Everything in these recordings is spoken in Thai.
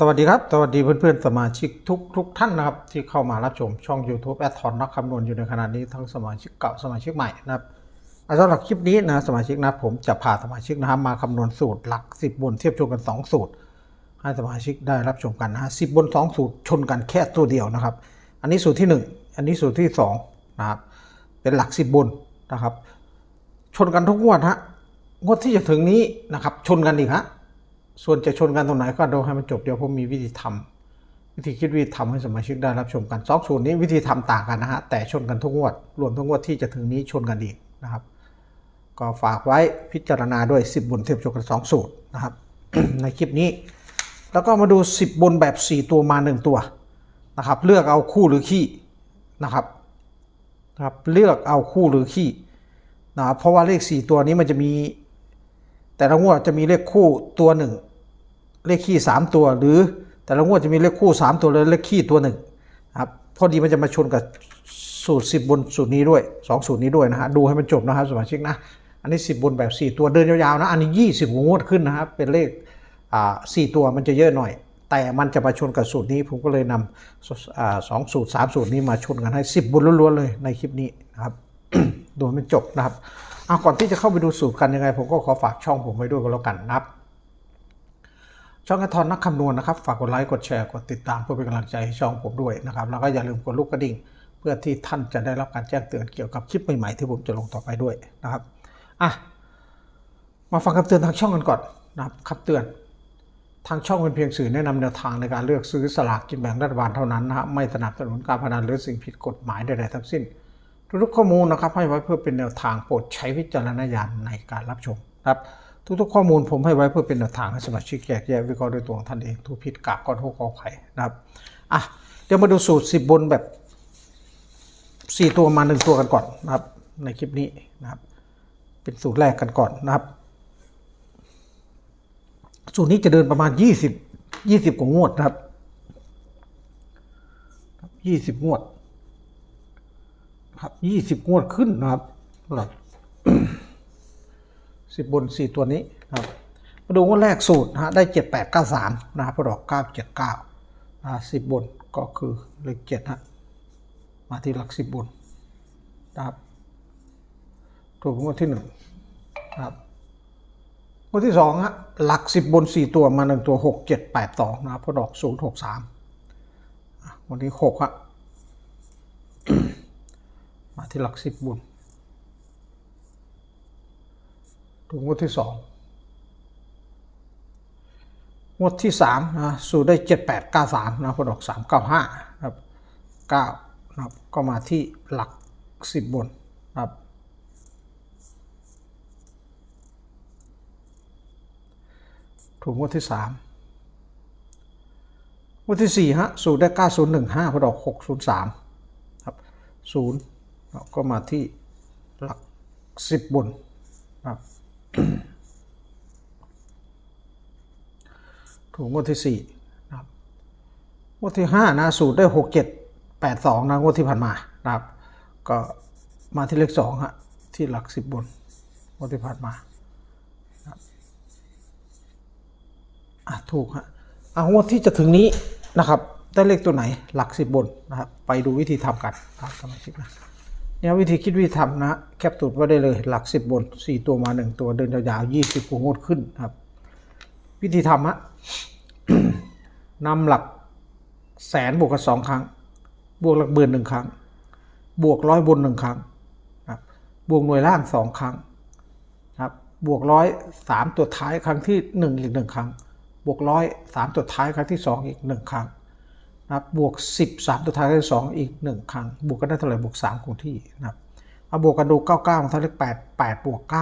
สวัสดีครับ สวัสดีเพื่อนๆ สมาชิกทุกทุกท่านนะครับ ที่เข้ามารับชมช่อง YouTube แอดทอนนักคำนวณอยู่ในขณะนี้ทั้งสมาชิกเก่าสมาชิกใหม่นะครับสำหรับคลิปนี้นะสมาชิกนะผมจะพาสมาชิกนะครับมาคำนวณสูตรหลัก 10 บนเทียบชนกัน 2 สูตร ให้สมาชิกได้รับชมกันนะสิบน2 สูตรชนกันแค่ตัวเดียวนะครับ อันนี้สูตรที่ 1 อันนี้สูตรที่2นะครับเป็นหลัก 10 บนนะครับ ชนกันทุกงวดฮะงวดที่จะถึงนี้นะครับชนกันอีกฮะ ส่วนจะชนกันตรงไหนก็ดูให้มันจบเดี๋ยวผมมีวิธีทำวิธีคิดวิธีทำให้สมาชิกได้รับชมกันสองสูตรนี้วิธีทำต่างกันนะฮะแต่ชนกันทุกงวด รวมทั้งงวดที่จะถึงนี้ชนกันอีกนะครับ ก็ฝากไว้พิจารณาด้วย 10 บนเทียบชนกัน2สูตรนะครับ ในคลิปนี้ แล้วก็มาดู 10 บนแบบ 4 ตัวมา 1 ตัวนะครับ เลือกเอาคู่หรือขี้นะครับนะครับเลือกเอาคู่หรือขี้นะครับเพราะว่าเลข 4 ตัวนี้มันจะมี แต่ละงวดจะมีเลขคู่ตัวหนึ่ง เลขขี้สามตัว หรือแต่ละงวดจะมีเลขคู่สามตัวเลยเลขขี้ตัวหนึ่งครับพอดีมันจะมาชนกับสูตรสิบบนสูตรนี้ด้วยสองสูตรนี้ด้วยนะฮะดูให้มันจบนะครับสมาชิกนะอันนี้สิบบนแบบสี่ตัวเดินยาวๆนะอันนี้ยี่สิบงวดขึ้นนะครับเป็นเลขอ่าสี่ตัวมันจะเยอะหน่อย แต่มันจะมาชนกับสูตรนี้ ผมก็เลยนำอ่าสองสูตรสามสูตรนี้มาชนกันให้สิบบนล้วนๆเลยในคลิปนี้นะครับดูให้มันจบนะครับเอาก่อนที่จะเข้าไปดูสูตรกันยังไง ผมก็ขอฝากช่องผมไว้ด้วยก็แล้วกันนะครับ ช่องกระทอนนักคำนวณนะครับ ฝากกดไลค์ กดแชร์ กดติดตามเพื่อเป็นกำลังใจให้ช่องผมด้วยนะครับ แล้วก็อย่าลืมกดลูกกระดิ่ง เพื่อที่ท่านจะได้รับการแจ้งเตือนเกี่ยวกับคลิปใหม่ๆ ที่ผมจะลงต่อไปด้วยนะครับ อะ มาฟังคำเตือนทางช่องกันก่อนนะครับคำเตือน ทางช่องเป็นเพียงสื่อแนะนำแนวทางในการเลือกซื้อสลากกินแบ่งรัฐบาลเท่านั้นนะฮะไม่สนับสนุนการพนันหรือสิ่งผิดกฎหมายใดๆทั้งสิ้น ทุกข้อมูลนะครับให้ไว้เพื่อเป็นแนวทางโปรดใช้วิจารณญาณในการรับชมนะครับ ทุกๆข้อมูลผมให้ไว้เพื่อเป็นแนวทางให้สมาชิกแยกแยะวิเคราะห์ด้วยตัวของท่านเองทุกผิดกากก็ทุกขอไข่นะครับอะเดี๋ยวมาดูสูตร 10 บนแบบ 4 ตัวมา 1 ตัวกันก่อนนะครับ ในคลิปนี้นะครับ เป็นสูตรแรกกันก่อนนะครับ สูตรนี้จะเดินประมาณ 20 20กว่างวดนะครับ20งวดครับยี่สิบงวดขึ้นนะครับหลัก สิบบนสี่ตัวนี้ครับมาดูงวดแรกสูตรนะฮะได้เจ็ดแปดเก้าสามนะครับพอดอกเก้าเจ็ดเก้าสิบบนก็คือเลขเจ็ดฮะมาที่หลักสิบบนนะครับถูกงวดที่หนึ่งนะครับงวดที่สองฮะหลักสิบบนสี่ตัวมาหนึ่งตัวหกเจ็ดแปดสองนะครับพอดอกศูนย์หกสามวันที่หกฮะมาที่หลักสิบบุญ ถูกงวดที่สองงวดที่สามนะสูตรได้เจ็ดแปดเก้าสามนะพอดอกสามเก้าห้าครับเก้านะครับก็มาที่หลักสิบบนครับถูกงวดที่สามงวดที่สี่ฮะสูตรได้เก้าศูนย์หนึ่งห้าพอดอกหกศูนย์สามครับศูนย์ก็มาที่หลักสิบบนครับ ถูกงวดที่สี่นะครับงวดที่ห้านะสูตรได้หกเจ็ดแปดสองนะงวดที่ผ่านมานะครับ ก็มาที่เลขสองฮะที่หลักสิบบนงวดที่ผ่านมาอะถูกฮะอะงวดที่จะถึงนี้นะครับ ได้เลขตัวไหนหลักสิบบนนะครับ ไปดูวิธีทำกันครับสมาชิกนะ เนี่ยวิธีคิดวิธีทำนะแคปตูดไว้ได้เลยหลักสิบบนสี่ตัวมาหนึ่งตัวเดินยาวๆยี่สิบกว่างดขึ้นครับ วิธีทำฮะนำหลักแสนบวกกันสองครั้ง บวกหลักหมื่นหนึ่งครั้ง บวกร้อยบนหนึ่งครั้งครับบวกหน่วยล่างสองครั้งครับบวกร้อยสามตัวท้ายครั้งที่หนึ่งอีกหนึ่งครั้ง บวกร้อยสามตัวท้ายครั้งที่สองอีกหนึ่งครั้ง นะครับบวก 10 3 ตัวท้ายก็สองอีก 1 ครั้ง บวกกันได้เท่าไหร่บวก 3 คงที่นะครับเอาบวกกันดู 99ลงท้ายเลข8 8บวก9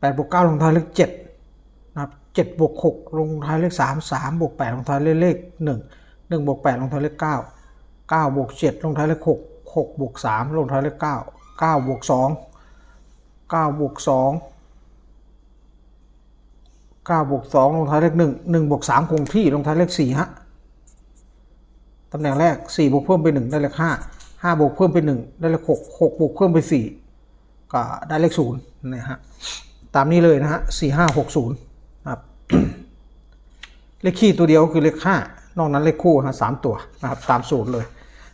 8บวก9ลงท้ายเลข7นะครับ7บวก6ลงท้ายเลข 3 3บวก8ลงท้ายเลขเลข1 1บวก8ลงท้ายเลข9 9บวก7ลงท้ายเลข6 6บวก3ลงท้ายเลข9 9บวก2 9บวก2 9บวก2ลงท้ายเลข1 1บวก3คงที่ลงท้ายเลข4ฮะตำแหน่งแรก4บวกเพิ่มไป1ได้เลข5 5บวกเพิ่มไป1ได้เลข6 6บวกเพิ่มไป4ก็ได้เลข0นะฮะตามนี้เลยนะฮะ4 5 6 0ครับเลขคี่ตัวเดียวคือเลขห้านอกนั้นเลขคู่ฮะสามตัวนะครับตามสูตรเลย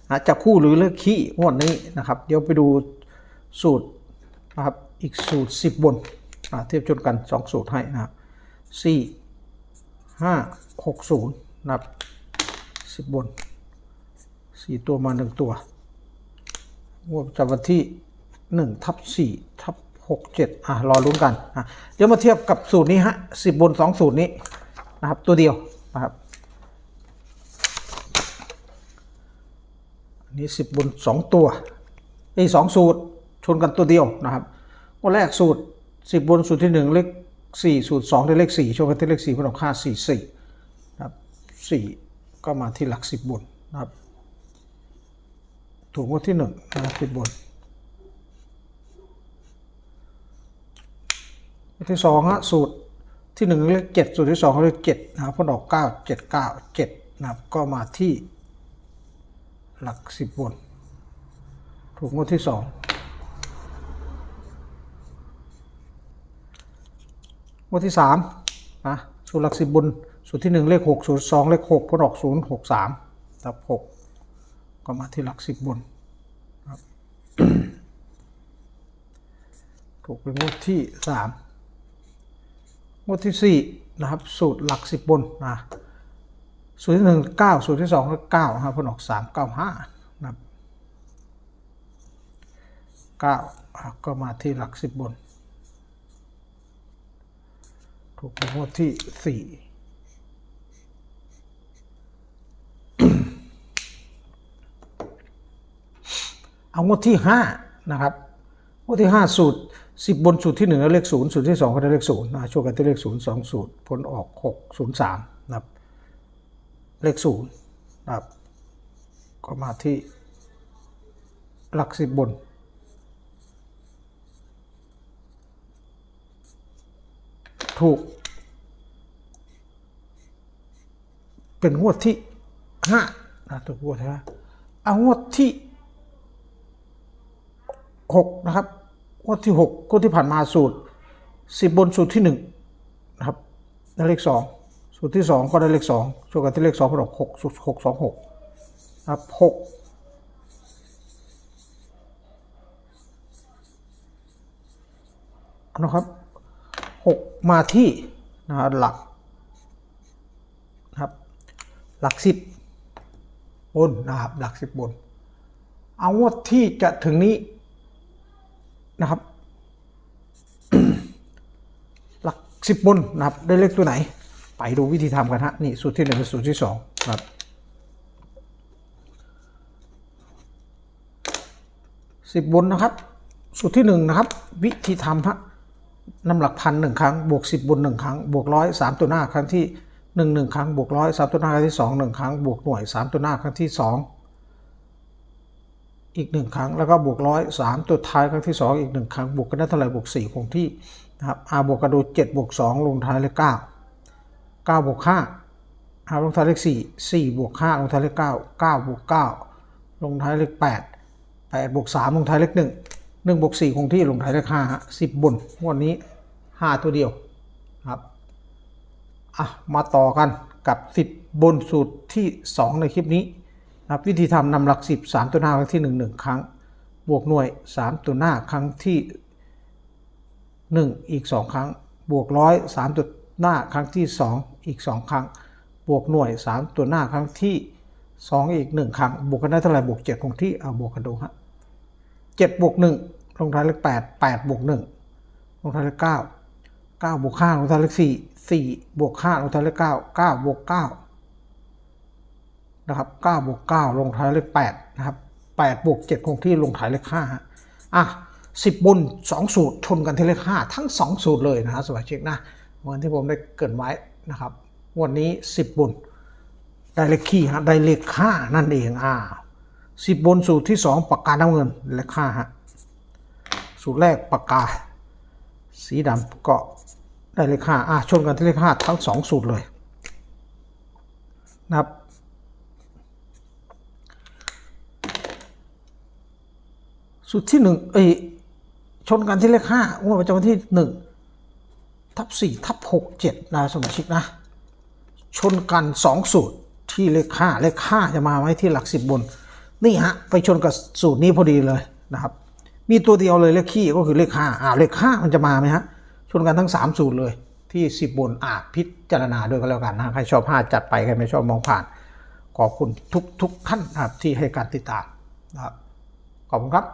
นะจะคู่หรือเลขคี่งวดนี้นะครับ เดี๋ยวไปดูสูตรนะครับอีกสูตร 10 บนอะเทียบชนกัน 2 สูตรให้นะครับ สี่ห้าหกศูนย์นับสิบบนสี่ตัวมาหนึ่งตัวงวดจาวันที่หนึ่งทับสี่ทับหกเจ็ดอะ รอรุ้นกันอะเดี๋ยวมาเทียบกับสูตรนี้ฮะสิบบนสองสูตรนี้นะครับ ตัวเดียวนะครับอันนี้สิบบนสองตัวไอ้สองสูตรชนกันตัวเดียวนะครับวันแรกสูตรสิบบนสูตรที่หนึ่งเล็ก 4 สูตร2ได้เลข 4 ช่วยกันที่เลข4ผลออก5 4 4นะครับ4ก็มาที่หลัก 10บุญนะครับ ถูกงวดที่1นะครับ10บนที่2ฮะสูตรที่1เรียก7สูตรที่2เรียก7นะครับพผลออก 9 7 9 7นะครับก็มาที่หลัก 10บุญถูกงวดที่ 2 งวดที่สามนะสูตรหลักสิบบนสูตรที่หนึ่งเลขหกสูตรสองเลขหกพนออกศูนย์หกสามตับหกก็มาที่หลักสิบบนครับถูกเป็นงวดที่สามงวดที่สี่นะครับสูตรหลักสิบบนนะสูตรที่หนึ่งเก้าสูตรที่สองเก้านะครับผลออกสามเก้าห้านะครับเก้าก็มาที่หลักสิบบน ถูกงวดที่สี่เอางวดที่ห้านะครับงวดที่ห้าสูตรสิบบนสูตรที่หนึ่งได้เลขศูนย์สูตรที่สองก็ได้เลขศูนย์นะช่วยกันที่เลขศูนย์สองสูตรผลออกหกศูนย์สามนะครับเลขศูนย์นะครับก็มาที่หลักสิบบน ถูก เป็นงวดที่ห้านะถูกงวดที่ห้าเอางวดที่หกนะครับงวดที่หกงวดที่ผ่านมาสูตรสิบบนสูตรที่หนึ่งนะครับได้เลขสองสูตรที่สองก็ได้เลขสองส่วนกันที่เลขสองเป็นออกหกสูตรหกสองหกนะครับหกนะครับ หกมาที่นะครับหลักนะครับหลักสิบบนนะครับหลักสิบบน เอางวดที่จะถึงนี้นะครับ หลักสิบบนนะครับได้เลขตัวไหน ไปดูวิธีทำกันฮะนี่สูตรที่หนึ่งกับสูตรที่สองครับสิบบนนะครับ สูตรที่หนึ่งนะครับ วิธีทำฮะ นำหลักพันหนึ่งครั้ง บวกสิบบนหนึ่งครั้ง บวกร้อยสามตัวหน้าครั้งที่หนึ่งหนึ่งครั้ง บวกร้อยสามตัวหน้าครั้งที่สองหนึ่งครั้ง บวกหน่วยสามตัวหน้าครั้งที่สองอีกหนึ่งครั้ง แล้วก็บวกร้อยสามตัวท้ายครั้งที่สองอีกหนึ่งครั้ง บวกกันได้เท่าไหร่บวกสี่คงที่นะครับอาบวกกระดูเจ็ดบวกสองลงท้ายเลขเก้าเก้าบวกห้าอาลงท้ายเลขสี่สี่บวกห้าลงท้ายเลขเก้าเก้าบวกเก้าลงท้ายเลขแปดแปดบวกสามลงท้ายเลขห หนึ่งบวกสี่คงที่ลงท้ายเลขห้าสิบบนงวดนี้ห้าตัวเดียวครับอะมาต่อกันกับสิบบนสูตรที่สองในคลิปนี้นะครับวิธีทำนำหลักสิบสามตัวหน้าครั้งที่หนึ่งหนึ่งครั้ง บวกหน่วยสามตัวหน้าครั้งที่หนึ่งอีกสองครั้ง บวกร้อยสามตัวหน้าครั้งที่สองอีกสองครั้ง บวกหน่วยสามตัวหน้าครั้งที่สองอีกหนึ่งครั้ง บวกกันได้เท่าไหร่บวกเจ็ดคงที่เอาบวกกันดูฮะ เจ็ดบวกหนึ่งลงท้ายเลขแปดแปดบวกหนึ่งลงท้ายเลขเก้าเก้าบวกห้าลงท้ายเลขสี่สี่บวกห้าลงท้ายเลขเก้าเก้าบวกเก้านะครับ9บวก9ลงท้ายเลข8นะครับ8บวก7คงที่ลงท้ายเลข5อะ10 บน 2 สูตรชนกันที่เลข5ทั้ง 2 สูตรเลยนะฮะสมาชิกนะเหมือนที่ผมได้เกินไว้นะครับวันนี้ 10 บน ได้เลขขี้ฮะได้เลข5นั่นเองอ่า 10บบนสูตรที่2ปากกาน้ำเงินเลข5ฮะสูตรแรกปากกา สีดำก็ได้เลข5อะชนกันที่เลข5ทั้ง2สูตรเลยนะครับสูตรที่หนึ่งเอยชนกันที่เลขห้างวดประจำวันที่หนึ่งทับสี่ทับหกเจ็ดนะสมาชิกนะ ชนกันสองสูตรที่เลขห้าเลขห้าจะมาไว้ที่หลักสิบบน นี่ฮะ ไปชนกับสูตรนี้พอดีเลยนะครับ มีตัวเดียวเลยเลขขี้ก็คือเลขห้าอ่าเลขห้ามันจะมาไหมฮะ ชนกันทั้งสามสูตรเลยที่สิบบนอ่าพิจารณาด้วยกันแล้วกันนะใครชอบห้าจัดไป ใครไม่ชอบมองผ่าน ขอบคุณทุกทุกท่านนะครับที่ให้การติดตามนะครับขอบคุณครับ